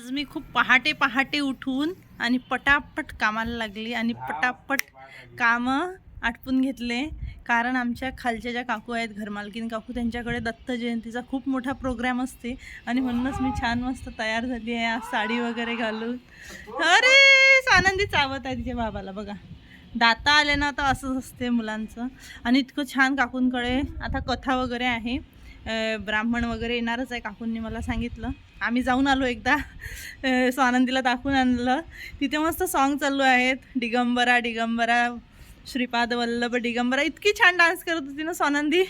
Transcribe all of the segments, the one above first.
आज मी खूप पहाटे पहाटे उठून आणि पटापट कामाला लागली आणि पटापट कामं आटपून घेतले. कारण आमच्या खालच्या ज्या काकू आहेत घरमालकीन काकू त्यांच्याकडे दत्त जयंतीचा खूप मोठा प्रोग्राम असते. आणि म्हणूनच मी छान मस्त तयार झाली आहे. आज साडी वगैरे घालून. अरे आनंदी चावत आहे तिच्या बाबाला बघा. दाता आले ना तर असंच असते मुलांचं. आणि इतकं छान काकूंकडे आता कथा वगैरे आहे. ब्राह्मण वगैरे येणारच आहे काकूंनी मला सांगितलं. आम्ही जाऊन आलो एकदा. स्वानंदीला दाखवून आणलं. तिथे मस्त सॉन्ग चालू आहेत. दिगंबरा दिगंबरा श्रीपाद वल्लभ दिगंबरा. इतकी छान डान्स करत होती ना स्वानंदी.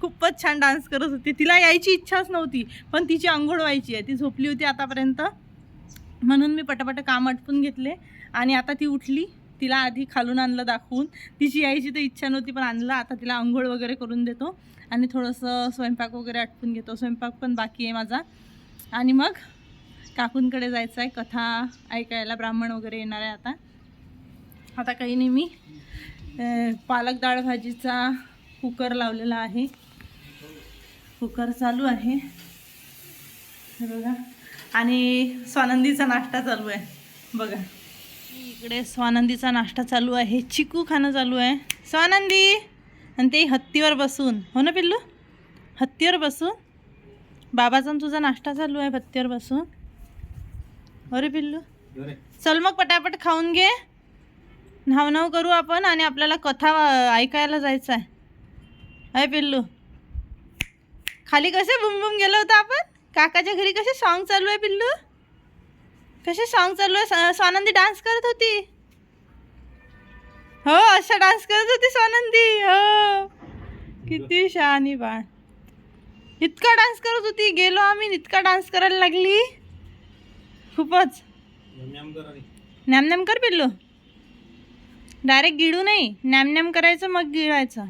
खूपच छान डान्स करत होती. तिला यायची इच्छाच नव्हती पण तिची आंघोळ व्हायची आहे. ती झोपली होती आतापर्यंत. म्हणून मी पटापट काम आटपून घेतले आणि आता ती उठली. तिला आधी खालून आणलं दाखवून. तिची यायची तर इच्छा नव्हती पण आणलं. आता तिला आंघोळ वगैरे करून देतो. आणि थोडंसं स्वयंपाक वगैरे आटपून घेतो. स्वयंपाक पण बाकी आहे माझा. आणि मग काकूंकडे जायचं आहे कथा ऐकायला ब्राह्मण वगैरे येणार आहे आता. आता काही नाही मी. पालक डाळ भाजीचा कुकर लावलेला आहे. कुकर चालू आहे. बघा. आणि स्वानंदीचा नाश्ता चालू आहे. बघा. इकडे स्वानंदीचा नाश्ता चालू आहे. चिकू खाणं चालू आहे. स्वानंदी! आणि ते हत्तीवर बसून. हो ना पिल्लू? हत्तीवर बसून? बाबाचा आणि तुझा नाश्ता चालू आहे हत्तीवर बसून. अरे पिल्लू. चल मग पटापट खाऊन घे. नाव नाव करू आपण आणि आपल्याला कथा ऐकायला जायचं आहे. अय पिल्लू. खाली कसे बुम बुम गेलो होतो आपण? काकाच्या घरी कसे सॉन्ग चालू आहे पिल्लू? कसे सॉन्ग चालू आहे? स्वानंदी डान्स करत होती. हो अशा डान्स करत होती स्वानंदी. हो. किती शहाणी बाळ. इतका डान्स करत होती गेलो आम्ही इतका डान्स करायला लागली. खूपच. नॅम नॅम कर पिल्लू. डायरेक्ट गिळू नाही नॅम नॅम करायचं मग गिळायचं.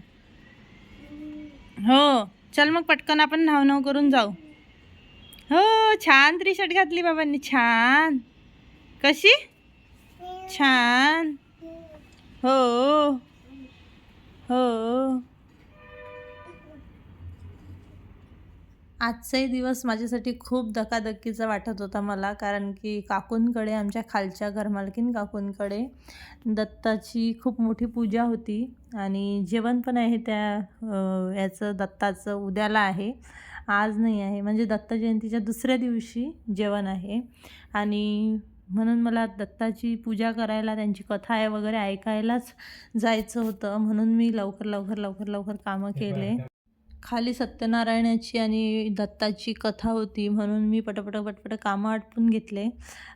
हो चल मग पटकन आपण नाव नाव करून जाऊ. हो छान त्री शर्ट घातली बाबांनी छान. कशी? छान. हो. हो. आजचाही दिवस माझ्यासाठी खूप धकाधक्कीचा वाटत होता मला कारण की काकूंकडे आमच्या खालच्या घरमालकीन काकूंकडे दत्ताची खूप मोठी पूजा होती आणि जेवण पण आहे त्या याचं दत्ताचं उद्याला आहे आज नाही आहे. म्हणजे दत्त जयंतीच्या दुसऱ्या दिवशी जेवण आहे आणि म्हणून मला दत्ताची पूजा करायला त्यांची कथा आहे वगैरे ऐकायलाच जायचं होतं म्हणून मी लवकर लवकर लवकर लवकर कामं केले. खाली सत्यनारायणाची आणि दत्ताची कथा होती म्हणून मी पटपट पटपट कामं आटपून घेतले.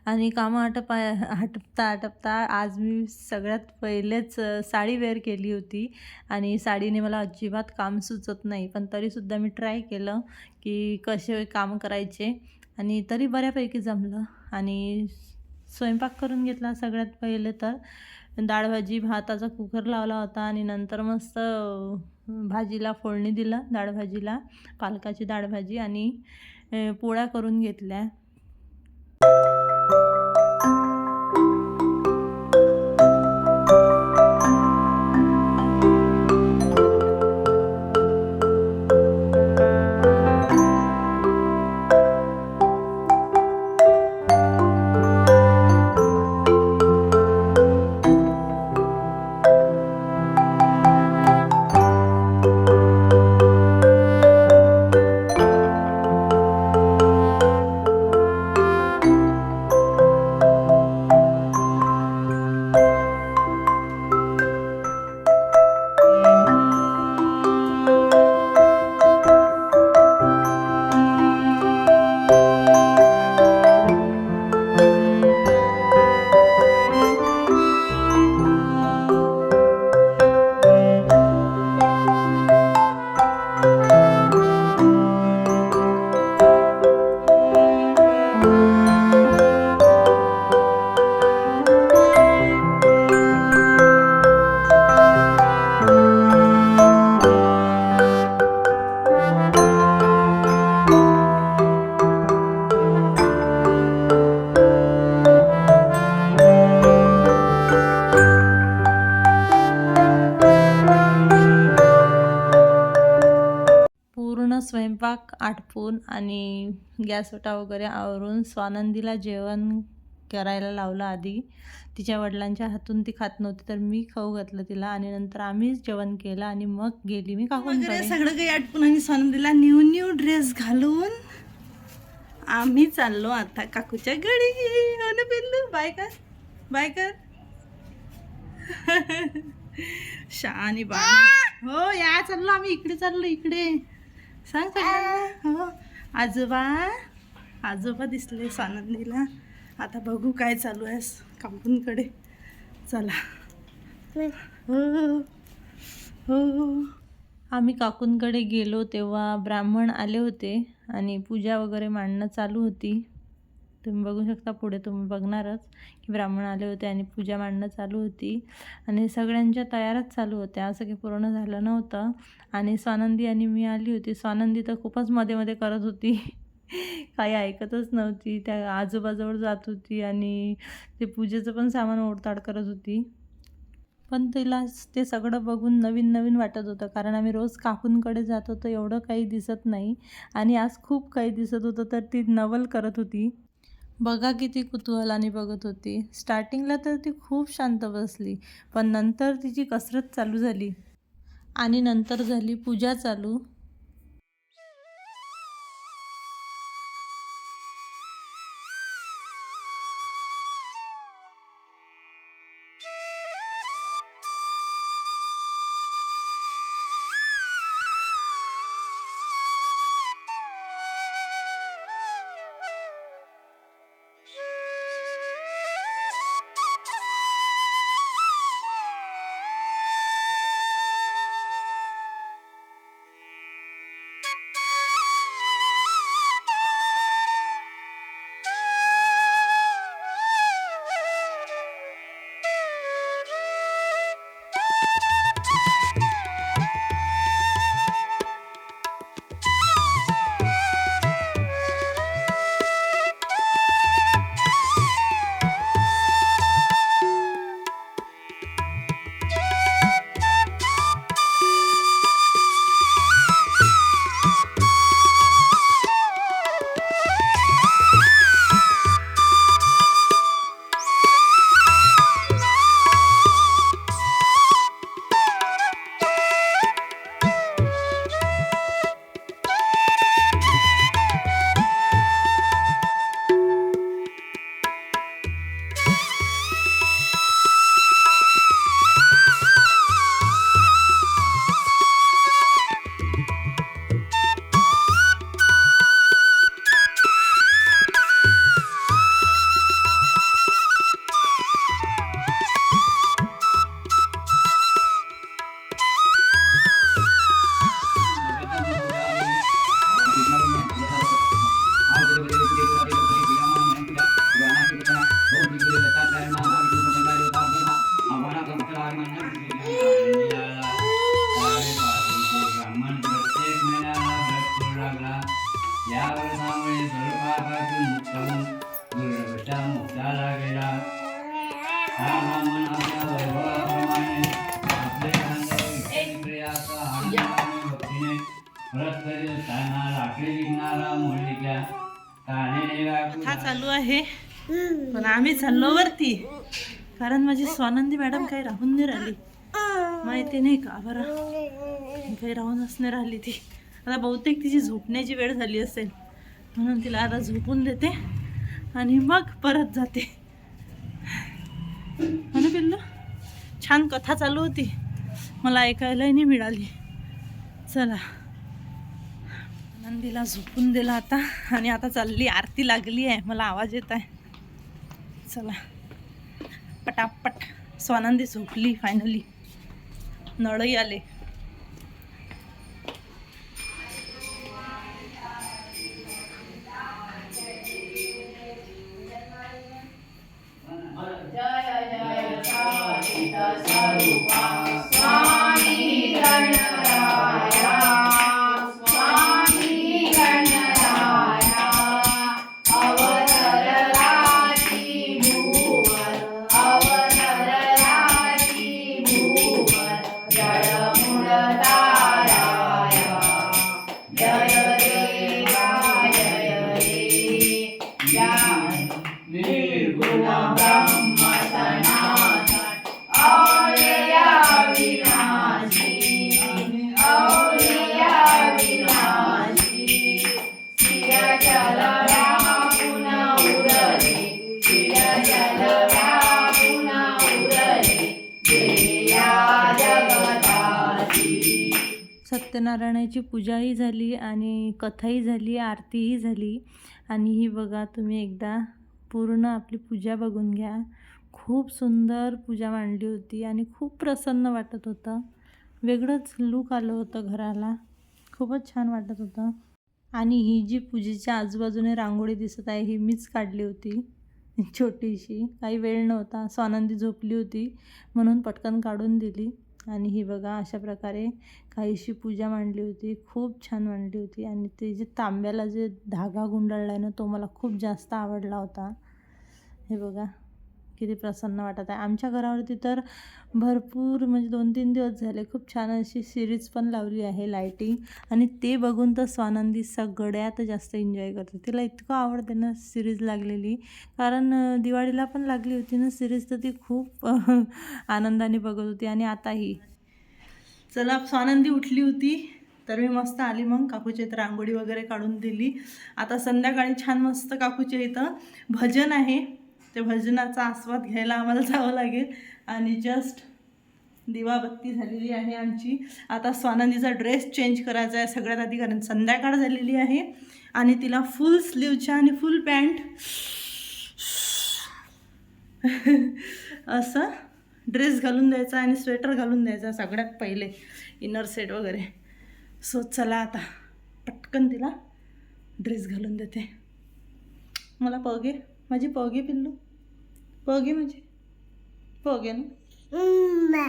आणि कामं आटपा आटपता आटपता आज मी सगळ्यात पहिलेच साडी वेअर केली होती. आणि साडीने मला अजिबात काम सुचत नाही पण तरीसुद्धा मी ट्राय केलं की कसे काम करायचे. आणि तरी बऱ्यापैकी जमलं. आणि स्वयंपाक करून घेतला सगळ्यात पहिले तर. डाळ भाजी भाताचा कुकर लावला होता आणि नंतर मस्त भाजीला फोडणी दिलं डाळ भाजीला पालकाची डाळ भाजी आणि पोळ्या करून घेतल्या. आटपून आणि गॅस ओटा वगैरे आवरून स्वानंदीला जेवण करायला लावलं आधी. तिच्या वडिलांच्या हातून ती खात नव्हती तर मी खाऊ घातलं तिला आणि नंतर आम्हीच जेवण केलं आणि मग गेली मी वगैरे सगळं काही आटपून आणि स्वानंदीला न्यू न्यू ड्रेस घालून आम्ही चाललो आता काकूच्या घरी. ना पिल्लू बाय कर बाय कर. शानी बा हो या चाललो आम्ही. इकडे चाललो इकडे. सांग हो. आजोबा आजोबा दिसले सानंदीला आता बघू काय चालू आहे काकूंकडे. चला. हो हो. आम्ही काकूंकडे गेलो तेव्हा ब्राह्मण आले होते आणि पूजा वगैरे मांडणं चालू होती. तुम्ही बघू शकता पुढे तुम्ही बघणारच की ब्राह्मण आले होते आणि पूजा मांडणं चालू होती. आणि सगळ्यांच्या तयारच चालू होत्या. असं काही पूर्ण झालं नव्हतं. आणि स्वानंदी आणि मी आली होती. स्वानंदी तर खूपच मध्ये मध्ये करत होती. काही ऐकतच नव्हती. त्या आजोबाजवळ जात होती आणि ते पूजेचं पण सामान ओढताड करत होती. पण तिला ते सगळं बघून नवीन नवीन वाटत होतं. कारण आम्ही रोज काकूंकडे जात होतो. एवढं काही दिसत नाही. आणि आज खूप काही दिसत होतं. तर ती नवल करत होती. बघा किती कुतूहलाने बघत होती. स्टार्टिंगला तर ती खूप शांत बसली पण नंतर तिची कसरत चालू झाली. आणि नंतर झाली पूजा चालू. आम्ही चाललो वरती. कारण माझी स्वानंदी मॅडम काही राहून नाही राहिली. माहिती नाही का? बरं. काही राहूनच नाही राहिली ती. आता बहुतेक तिची झोपण्याची वेळ झाली असेल. म्हणून तिला आता झोपून देते आणि मग परत जाते. म्हणून ना पिल्लू छान कथा चालू होती. मला ऐकायलाही नाही मिळाली. चला. आनंदीला झोपून दिला आता आणि आता चालली आरती लागली आहे. मला आवाज येत आहे. चला. पटापट. स्वानंदी झोपली फायनली नळही आले. सत्यनारायणाची पूजाही झाली आणि कथाही झाली आरतीही झाली. आणि ही बघा तुम्ही एकदा पूर्ण आपली पूजा बघून घ्या. खूप सुंदर पूजा मांडली होती आणि खूप प्रसन्न वाटत होतं. वेगळंच लूक आलं होतं घराला. खूपच छान वाटत होतं. आणि ही जी पूजेच्या आजूबाजूने रांगोळी दिसत आहे ही मीच काढली होती. छोटीशी. काही वेळ नव्हता. स्वानंदी झोपली होती म्हणून पटकन काढून दिली. आणि ही बघा अशा प्रकारे काहीशी पूजा मांडली होती. खूप छान मांडली होती. आणि ते जे तांब्याला जे धागा गुंडाळला आहे ना तो मला खूप जास्त आवडला होता. हे बघा. किती प्रसन्न वाटत आहे. आमच्या घरावरती तर भरपूर म्हणजे दोन तीन दिवस झाले खूप छान अशी सिरीज पण लावली आहे लायटिंग आणि ते बघून तर स्वानंदी सगळ्यात जास्त एन्जॉय करते. तिला इतकं आवडते ना सिरीज लागलेली. कारण दिवाळीला पण लागली होती ना सिरीज तर ती खूप आनंदाने बघत होती. आणि आताही. चला स्वानंदी उठली होती. तर मी मस्त आली मग. काकूच्या इथं रांगोळी वगैरे काढून दिली. आता संध्याकाळी छान मस्त काकूच्या इथं भजन आहे. ते भजनाचा आस्वाद घ्यायला आम्हाला जावं लागेल. आणि जस्ट दिवाबत्ती झालेली आहे आमची. आता स्वानंदीचा ड्रेस चेंज करायचा आहे. सगळ्यात आधी कारण संध्याकाळ झालेली आहे. आणि तिला फुल स्लीवच्या आणि फुल पॅन्ट असं ड्रेस घालून द्यायचा आणि स्वेटर घालून द्यायचा सगळ्यात पहिले. इनर सेट वगैरे. सो चला आता. पटकन तिला ड्रेस घालून देते. मला पगे माझी पगे पिल्लू. पगे माझी. पगे ना?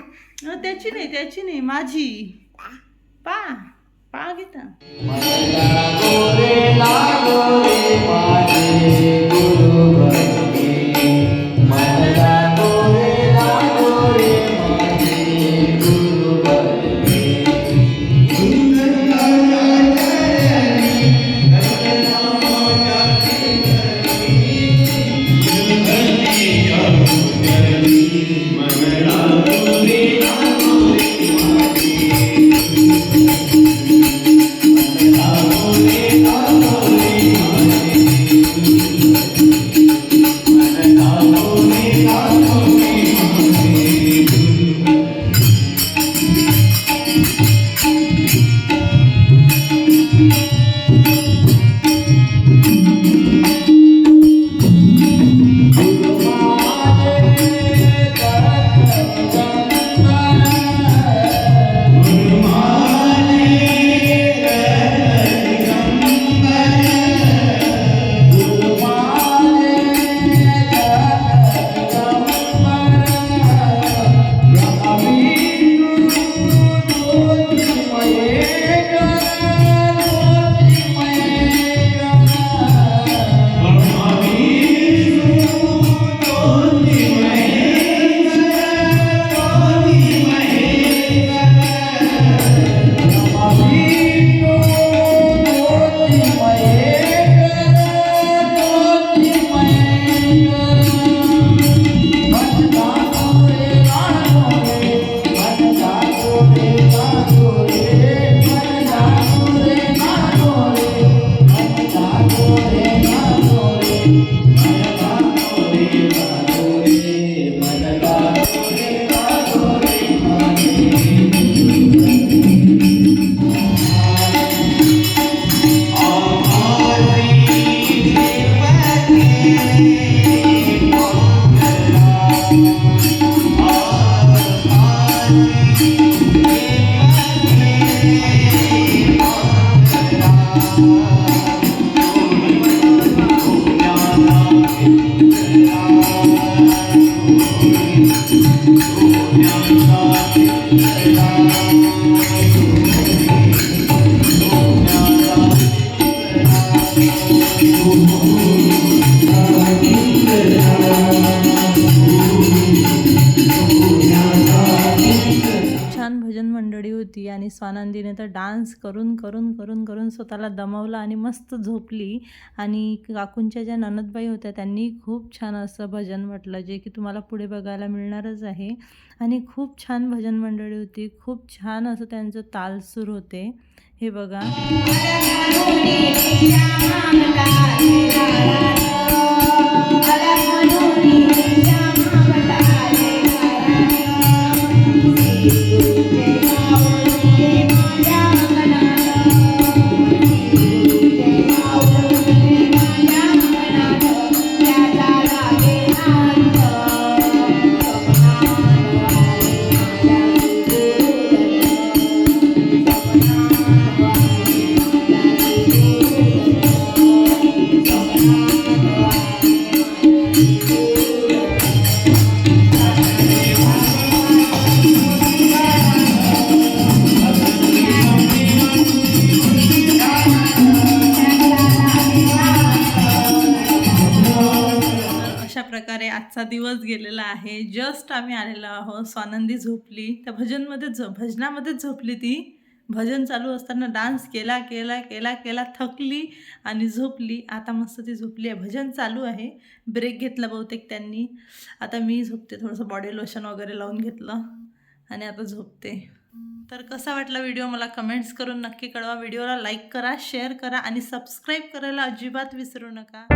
त्याची नाही त्याची नाही माझी. पा पा घेता डान्स करून करून करून करून स्वतःला दमवला आणि मस्त झोपली आणि काकूंच्या ज्या ननदबाई होत्या त्यांनी खूप छान असं भजन म्हटलं जे की तुम्हाला पुढे बघायला मिळणारच आहे आणि खूप छान भजन मंडळी होती खूप छान असं त्यांचं तालसूर होते हे बघा अशा प्रकारे आजचा दिवस गेलेला आहे. जस्ट आम्ही आलेलो आहोत स्वानंदी झोपली. त्या भजनमध्ये झो भजनामध्येच झोपली ती. भजन चालू असताना डान्स केला केला केला केला थकली आणि झोपली. आता मस्त ती झोपली आहे. भजन चालू आहे. ब्रेक घेतला बहुतेक त्यांनी. आता मी झोपते. थोडंसं बॉडी लोशन वगैरे लावून घेतलं आणि आता झोपते. तर कसा वाटला व्हिडिओ मला कमेंट्स करून नक्की कळवा. व्हिडिओला लाईक करा शेअर करा आणि सबस्क्राईब करायला अजिबात विसरू नका.